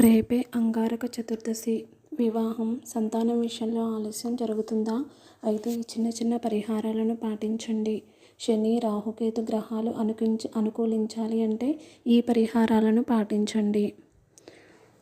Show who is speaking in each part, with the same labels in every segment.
Speaker 1: రేపే అంగారక చతుర్దశి వివాహం. సంతానం విషయంలో ఆలస్యం జరుగుతుందా? అయితే ఈ చిన్న చిన్న పరిహారాలను పాటించండి. శని రాహుకేతు గ్రహాలు అనుకించి అనుకూలించాలి అంటే ఈ పరిహారాలను పాటించండి.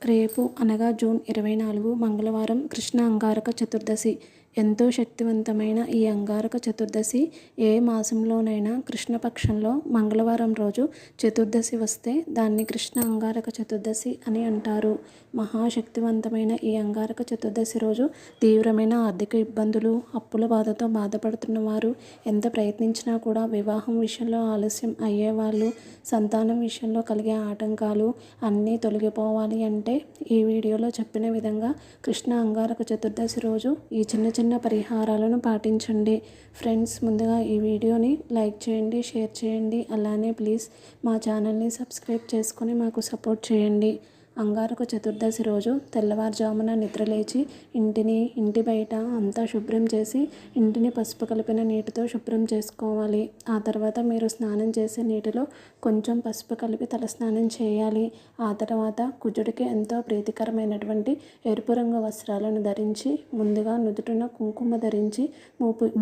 Speaker 1: రేపు అనగా జూన్ ఇరవై నాలుగు మంగళవారం కృష్ణ అంగారక చతుర్దశి. ఎంతో శక్తివంతమైన ఈ అంగారక చతుర్దశి ఏ మాసంలోనైనా కృష్ణపక్షంలో మంగళవారం రోజు చతుర్దశి వస్తే దాన్ని కృష్ణ అంగారక చతుర్దశి అని అంటారు. మహాశక్తివంతమైన ఈ అంగారక చతుర్దశి రోజు తీవ్రమైన ఆర్థిక ఇబ్బందులు అప్పుల బాధతో బాధపడుతున్న వారు ఎంత ప్రయత్నించినా కూడా వివాహం విషయంలో ఆలస్యం అయ్యేవాళ్ళు సంతానం విషయంలో కలిగే ఆటంకాలు అన్నీ తొలగిపోవాలి అంటే ఈ వీడియోలో చెప్పిన విధంగా కృష్ణ అంగారక చతుర్దశి రోజు ఈ చిన్న చిన్న చిన్న పరిహారాలను పాటించండి. ఫ్రెండ్స్ ముందుగా ఈ వీడియోని లైక్ చేయండి షేర్ చేయండి. అలానే ప్లీజ్ మా ఛానల్ని సబ్స్క్రైబ్ చేసుకొని మాకు సపోర్ట్ చేయండి. అంగారక చతుర్దశి రోజు తెల్లవారుజామున నిద్రలేచి ఇంటిని ఇంటి బయట అంతా శుభ్రం చేసి ఇంటిని పసుపు కలిపిన నీటితో శుభ్రం చేసుకోవాలి. ఆ తర్వాత మీరు స్నానం చేసే నీటిలో కొంచెం పసుపు కలిపి తలస్నానం చేయాలి. ఆ తర్వాత కుజుడికి ఎంతో ప్రీతికరమైనటువంటి ఎరుపు రంగు వస్త్రాలను ధరించి ముందుగా నుదుటిన కుంకుమ ధరించి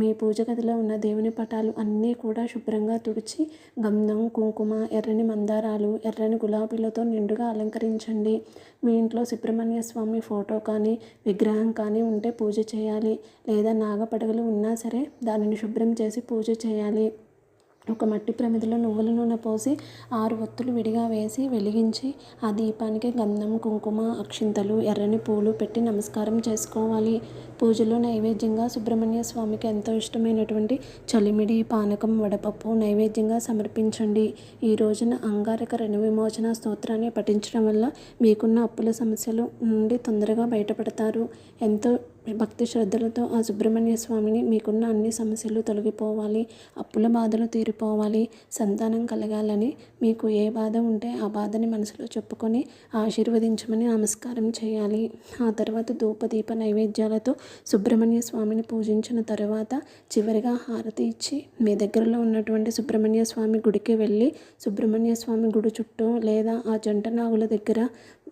Speaker 1: మీ పూజ గదిలో ఉన్న దేవుని పటాలు అన్నీ కూడా శుభ్రంగా తుడిచి గంధం కుంకుమ ఎర్రని మందారాలు ఎర్రని గులాబీలతో నిండుగా అలంకరించండి. చేయండి. మీ ఇంట్లో సుబ్రహ్మణ్య స్వామి ఫోటో కానీ విగ్రహం కానీ ఉంటే పూజ చేయాలి. లేదా నాగపడగలు ఉన్నా సరే దానిని శుభ్రం చేసి పూజ చేయాలి. ఒక మట్టి ప్రమిదలో నువ్వుల నూనె పోసి ఆరు ఒత్తులు విడిగా వేసి వెలిగించి ఆ దీపానికి గంధం కుంకుమ అక్షింతలు ఎర్రని పూలు పెట్టి నమస్కారం చేసుకోవాలి. పూజలో నైవేద్యంగా సుబ్రహ్మణ్య స్వామికి ఎంతో ఇష్టమైనటువంటి చలిమిడి పానకం వడపప్పు నైవేద్యంగా సమర్పించండి. ఈ రోజున అంగారక రుణ విమోచన స్తోత్రాన్ని పఠించడం వల్ల మీకున్న అప్పుల సమస్యలు నుండి తొందరగా బయటపడతారు. ఎంతో భక్తి శ్రద్ధలతో ఆ సుబ్రహ్మణ్య స్వామిని మీకున్న అన్ని సమస్యలు తొలగిపోవాలి అప్పుల బాధలు తీరిపోవాలి సంతానం కలగాలని మీకు ఏ బాధ ఉంటే ఆ బాధని మనసులో చెప్పుకొని ఆశీర్వదించమని నమస్కారం చేయాలి. ఆ తర్వాత ధూపదీప నైవేద్యాలతో సుబ్రహ్మణ్య స్వామిని పూజించిన తర్వాత చివరిగా హారతి ఇచ్చి మీ దగ్గరలో ఉన్నటువంటి సుబ్రహ్మణ్య స్వామి గుడికి వెళ్ళి సుబ్రహ్మణ్య స్వామి గుడి చుట్టూ లేదా ఆ జంట నాగుల దగ్గర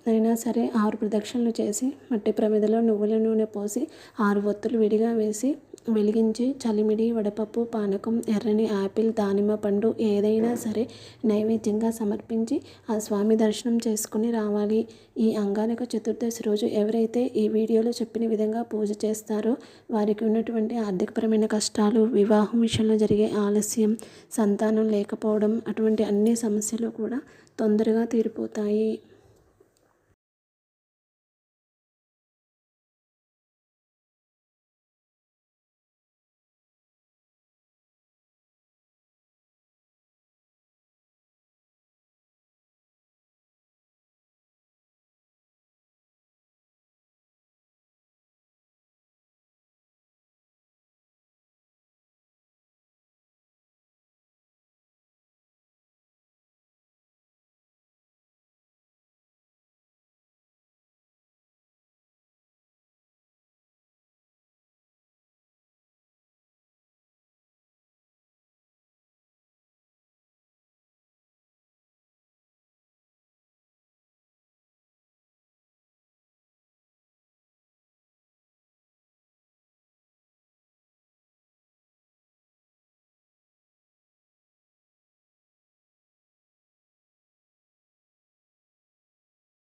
Speaker 1: అయినా సరే ఆరు ప్రదక్షిణలు చేసి మట్టి ప్రమిదలో నువ్వుల నూనె పోసి ఆరు ఒత్తులు విడిగా వేసి వెలిగించి చలిమిడి వడపప్పు పానకం ఎర్రని యాపిల్ దానిమ్మ పండు ఏదైనా సరే నైవేద్యంగా సమర్పించి ఆ స్వామి దర్శనం చేసుకుని రావాలి. ఈ అంగారక చతుర్దశి రోజు ఎవరైతే ఈ వీడియోలో చెప్పిన విధంగా పూజ చేస్తారో వారికి ఉన్నటువంటి ఆర్థికపరమైన కష్టాలు వివాహం విషయంలో జరిగే ఆలస్యం సంతానం లేకపోవడం అటువంటి అన్ని సమస్యలు కూడా తొందరగా తీరిపోతాయి.